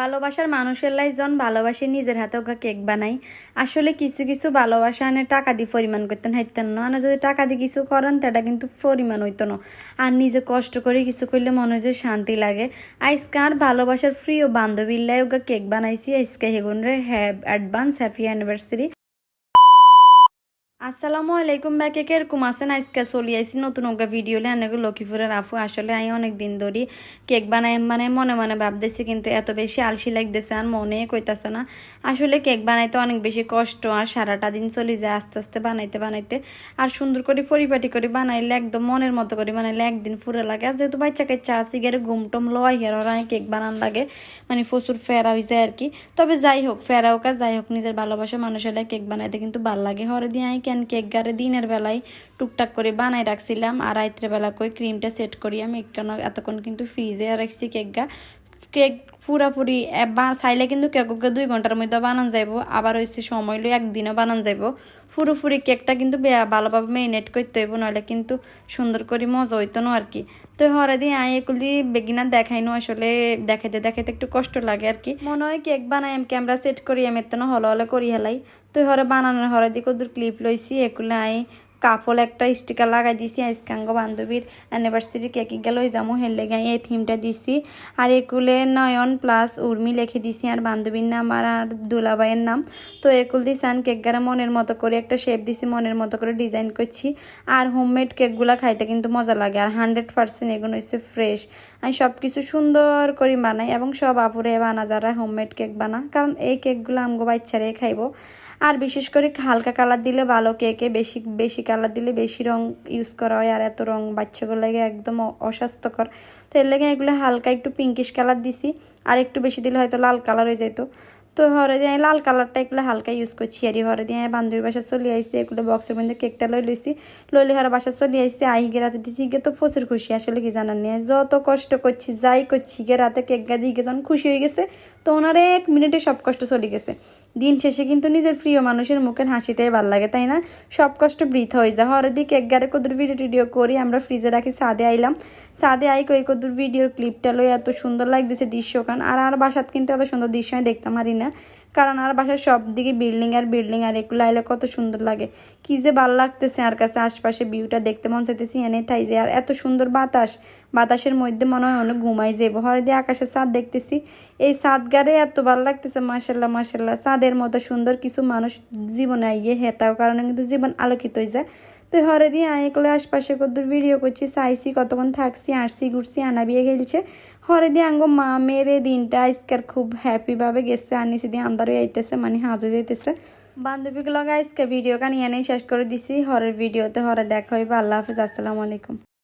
ভালোবাসার মানুষের লাইজন ভালোবাসে, নিজের হাতে ওকে কেক বানাই আসলে কিছু কিছু ভালোবাসা আনে টাকা দিয়ে পরিমাণ করতেন হাইতেন না। আর যদি টাকা দিয়ে কিছু করেন সেটা কিন্তু পরিমাণ হইত না। আর নিজে কষ্ট করে কিছু করলে মনে যে শান্তি লাগে। আজকে ভালোবাসার ফ্রি ও বান্ধবীর লাই ওকে কেক বানাইছি। আজকে হেগুন রে, হ্যাভ অ্যাডভান্স, হ্যাপি অ্যানিভার্সারি। আসসালামু আলাইকুম ব্যাকে কীরকম আছেন? আজকে চলি আইসি নতুন ওগা ভিডিও লে আনেগো লক্ষ্মীপুরের আফু, আসলে আমি অনেক দিন ধরি কেক বানাই মানে মনে মনে ভাবতেছি, কিন্তু এত বেশি আলসি লাগতেছে আর মনে কইতাছে না। আসলে কেক বানাইতে অনেক বেশি কষ্ট, আর সারাটা দিন চলে যায় আস্তে আস্তে বানাইতে বানাইতে। আর সুন্দর করে পরিপাটি করে বানাইলে একদম মনের মতো করে বানাইলে একদিন ফুরে লাগে। আর যেহেতু বাচ্চা কাচ্চা আসি গেলে ঘুমটম লয় হের, ওরা কেক বানান লাগে মানে প্রচুর ফেরা হয়ে যায় আর কি। তবে যাই হোক, ফেরা হোক আর যাই হোক, নিজের ভালোবাসা মানুষের কেক বানাইতে কিন্তু ভালো লাগে। হরে দিয়ে আই কেন কেক গারে দিনের বেলায় টুকটাক করে বানাই রাখছিলাম আর রাত্রেবেলা করে ক্রিমটা সেট করি আমি। এতক্ষণ কিন্তু ফ্রিজে রাখছি কেক গা। কেক পুরাপুরি চাইলে কিন্তু কেককে দুই ঘণ্টার মধ্যে বানান যাইব। আবার হয়েছে সময় লই একদিনও বানান যাইব। পুরোপুরি কেকটা কিন্তু ভালোভাবে মেরিনেট করতে হইব, নাহলে কিন্তু সুন্দর করে মজা হইতো না আর কি। তো হরে দিয়ে আই এগুলো বেগিনার দেখাইনো আসলে, দেখাইতে দেখাইতে একটু কষ্ট লাগে আর কি। মনে হয় কেক বানাই আমি ক্যামেরা সেট করি, আমি এত হলো হলে করি হেলাই। তো হরে বানানোর হরে দিয়ে কদুর ক্লিপ লইছি এগুলো আই কাপল একটা স্টিকার লাগাই দিছি আইসকাঙ্গ বান্ধবীর অ্যানিভার্সারি কেকে গেল, ওই যামো হেললে গাই এই থিমটা দিছি। আর একুলে নয়ন প্লাস উর্মি লিখে দিছি, আর বান্ধবীর নাম আর আর দুলাবাইয়ের নাম। তো একুল দিছি কেক গারা মনের মতো করে একটা শেপ দিছি, মনের মতো করে ডিজাইন করছি। আর হোমমেড কেকগুলা খাইতে কিন্তু মজা লাগে, আর হান্ড্রেড পার্সেন্ট এগুলো হচ্ছে ফ্রেশ আমি সব কিছু সুন্দর করে বানাই, এবং সব আপুরে বানা, যারা হোমমেড কেক বানা, কারণ এই কেকগুলো আমগো বাচ্চারে খাইবো। আর বিশেষ করে হালকা কালার দিলে ভালো কেকে বেশি বেশি কালার দিলে বেশি রং ইউজ করা হয় আর এত রং বাচ্চাগুলো লাগে একদম অস্বাস্থ্যকর। তো এর লাগে এগুলো হালকা একটু পিঙ্কিশ কালার দিছি। আর একটু বেশি দিলে হয়তো লাল কালার হয়ে যেত তো হরে দিয়ে লাল কালারটা এগুলো হালকা ইউজ করছি। আর হরে দিয়ে বান্ধবীর বাসা চলে আইসি এগুলো বক্সের মধ্যে কেকটা লই লইছি। লইলে হরে বাসা চলে আইসি আই গে রাতে দিছি গে তো প্রচুর খুশি, আসলে কি জানার নিয়ে যত কষ্ট করছি, যাই করছি গে রাতে কেক গা দিয়ে যখন খুশি হয়ে গেছে, তো ওনার এক মিনিটে সব কষ্ট চলে গেছে। দিন শেষে কিন্তু নিজের প্রিয় মানুষের মুখের হাসিটাই ভালো লাগে, তাই না? সব কষ্ট বৃথা হয়ে যায়। হরে দিয়ে কেক গারে কদুর ভিডিও টিডিও করি, আমরা ফ্রিজে রাখি সাদে আইলাম। সাদে আই কই কদুর ভিডিওর ক্লিপটা লই এত সুন্দর লাগতেছে দৃশ্যখান। আর আর বাসাত কিন্তু এত সুন্দর দৃশ্য দেখতাম পারি না। কারণ আর বাসার সব দিকে বিল্ডিং আর বিল্ডিং আর এগুলো আইলে কত সুন্দর লাগে। কি যে ভালো লাগতেছে আর কাছে আশপাশে ভিউটা দেখতে মন চাইতেছি, এনে থাই যে আর এত সুন্দর বাতাস। বাতাসের মধ্যে মনে হয় অনেক ঘুমাই যাব হরে দিয়ে আকাশের চাঁদ দেখতেছি। এই চাঁদ গারে এত ভালো লাগতেছে মাসাল্লাহ মাসাল্লাহ চাঁদের মতো সুন্দর কিছু মানুষ জীবনে আইয়ে হেতাও, কারণে কিন্তু জীবন আলোকিত হয়ে যায়। তো হরে দিয়ে আয় করলে আশপাশে কদ্দুর ভিডিও করছি সাইসি কতক্ষণ থাকছি আরসি ঘুরছি, আনা বিয়ে খেলছে। হরে দিয়ে আঙ্গো মা মেরে দিনটা আজকার খুব হ্যাপিভাবে গেছে, আনিছি দিয়ে আন্দারও আইতেছে মানে হাজো যাইতেছে। বান্ধবীগুলো আজকে ভিডিও কানিয়ে শেষ করে দিছি, হরের ভিডিওতে হরে দেখা হইবে, আল্লাহ হাফিজ, আসসালামু আলাইকুম।